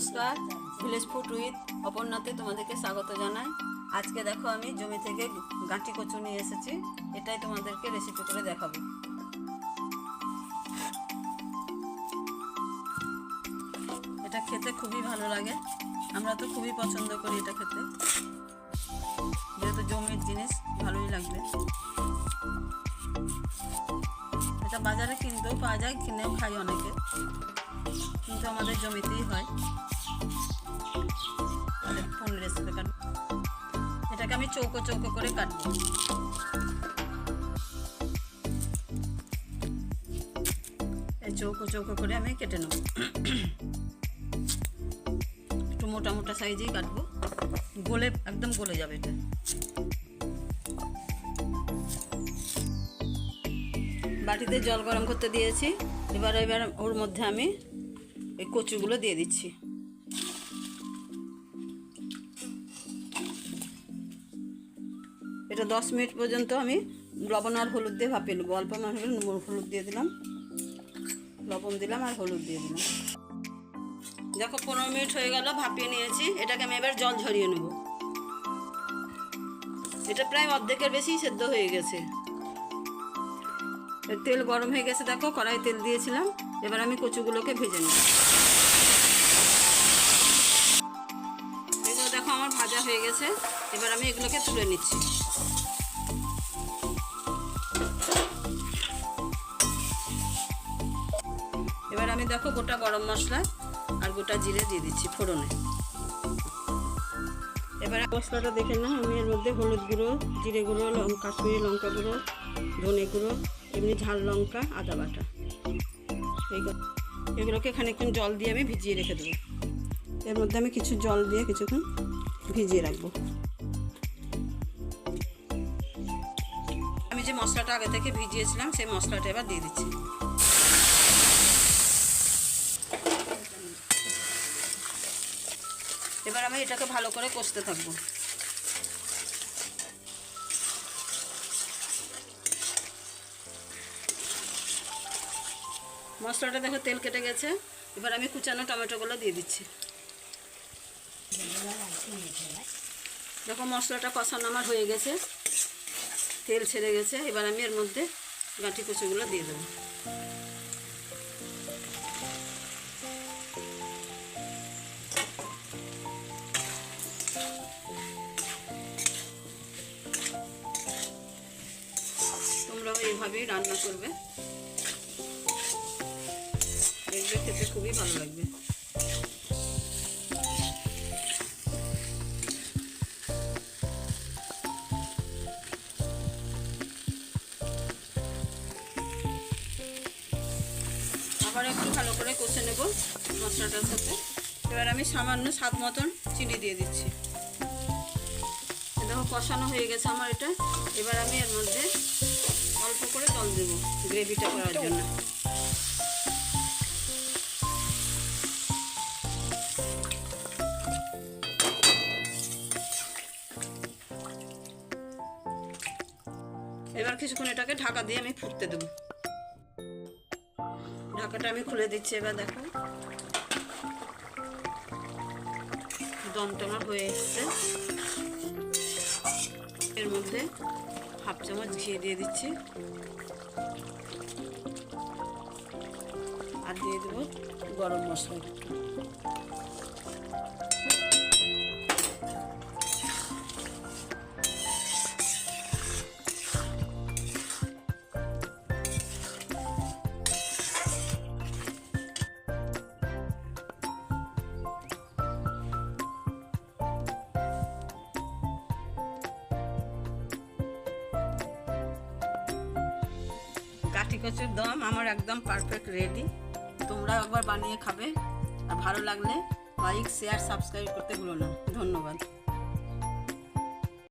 নমস্কার, village food with অপর্ণাতে তোমাদেরকে স্বাগত জানাই। আজকে দেখো আমি জমি থেকে গাঁটি কচু নিয়ে এসেছি, এটাই তোমাদেরকে রেসিপি করে দেখাবো। এটা খেতে খুবই ভালো লাগে, আমরা তো খুবই পছন্দ করি এটা খেতে। যেহেতু জমির জিনিস, ভালোই লাগবে। এটা বাজারে কিনতেও পাওয়া যায়, কিনেও খাই অনেকে। কিন্তু আমাদের জমিতেই হয়। কোন রেসিপি কাটবো। এটাকে আমি চৌকো চৌকো করে কাটবো। এই চৌকো চৌকো করে আমি কেটে নেব। একটু মোটা মোটা সাইজেই কাটবো। গলে, একদম গলে যাবে এটা। বাটিতে জল গরম করতে দিয়েছি। এবার এবার ওর মধ্যে আমি এই কচুগুলো দিয়ে দিচ্ছি। এটা দশ মিনিট পর্যন্ত আমি লবণ আর হলুদ দিয়ে ভাপিয়ে নেব। অল্প নুন, হলুদ দিয়ে দিলাম। লবণ দিলাম আর হলুদ দিয়ে দিলাম। দেখো, পনেরো মিনিট হয়ে গেল, ভাপিয়ে নিয়েছি। এটাকে আমি এবার জল ঝরিয়ে নেব। এটা প্রায় অর্ধেকের বেশি সেদ্ধ হয়ে গেছে। তেল গরম হয়ে গেছে, দেখো, কড়াই তেল দিয়েছিলাম। এবার আমি কচুগুলোকে ভেজে নেব। এগুলো দেখো, আমার ভাজা হয়ে গেছে। এবার আমি এগুলোকে তুলে নিচ্ছি। এবার আমি দেখো, গোটা গরম মশলা আর গোটা জিরে দিয়ে দিচ্ছি ফোড়নে। এবার মশলাটা দেখে না আমি এর মধ্যে হলুদ গুঁড়ো, জিরে গুঁড়ো কাশ্মীরি লঙ্কা গুঁড়ো, ধনে গুঁড়ো এমনি ঝাল লঙ্কা, আদা বাটা। এইগুলো এগুলোকে খানিকক্ষণ জল দিয়ে আমি ভিজিয়ে রেখে দেবো। এর মধ্যে আমি কিছু জল দিয়ে কিছুক্ষণ ভিজিয়ে রাখব। আমি যে মশলাটা আগে থেকে ভিজিয়েছিলাম, সেই মশলাটা এবার দিয়ে দিচ্ছি। এবার আমি এটাকে ভালো করে কষতে থাকব। মশলাটা দেখো, তেল কেটে গেছে। এবার আমি কুচানো টমেটোগুলো দিয়ে দিচ্ছি। দেখো, মশলাটা কষানো আমার হয়ে গেছে। তেল ছেড়ে গেছে। এবার আমি এর মধ্যে গাঁঠি কুচিগুলো দিয়ে দেবো। তোমরাও এইভাবেই রান্না করবে। দেখবে খেতে খুবই ভালো লাগবে। আবার একটু ভালো করে কষে নেব মশলাটার সাথে। এবার আমি সামান্য স্বাদ মতন চিনি দিয়ে দিচ্ছি। দেখো কষানো হয়ে গেছে আমার এটা। এবার আমি এর মধ্যে অল্প করে জল দেবো গ্রেভিটা করার জন্য। এবার কিছুক্ষণ এটাকে ঢাকা দিয়ে আমি ফুটতে দেবো। ঢাকাটা আমি খুলে দিচ্ছি এবার দেখো। দমটা আমার হয়ে এসছে। এর মধ্যে হাফ চামচ ঘিয়ে দিয়ে দিচ্ছি। আর দিয়ে দেবো গরম মশলা। কাঠি কচুর দম আমার একদম পারফেক্ট রেডি তোমরা একবার বানিয়ে খাবে, আর ভালো লাগলে লাইক শেয়ার সাবস্ক্রাইব করতে ভুলো না। ধন্যবাদ।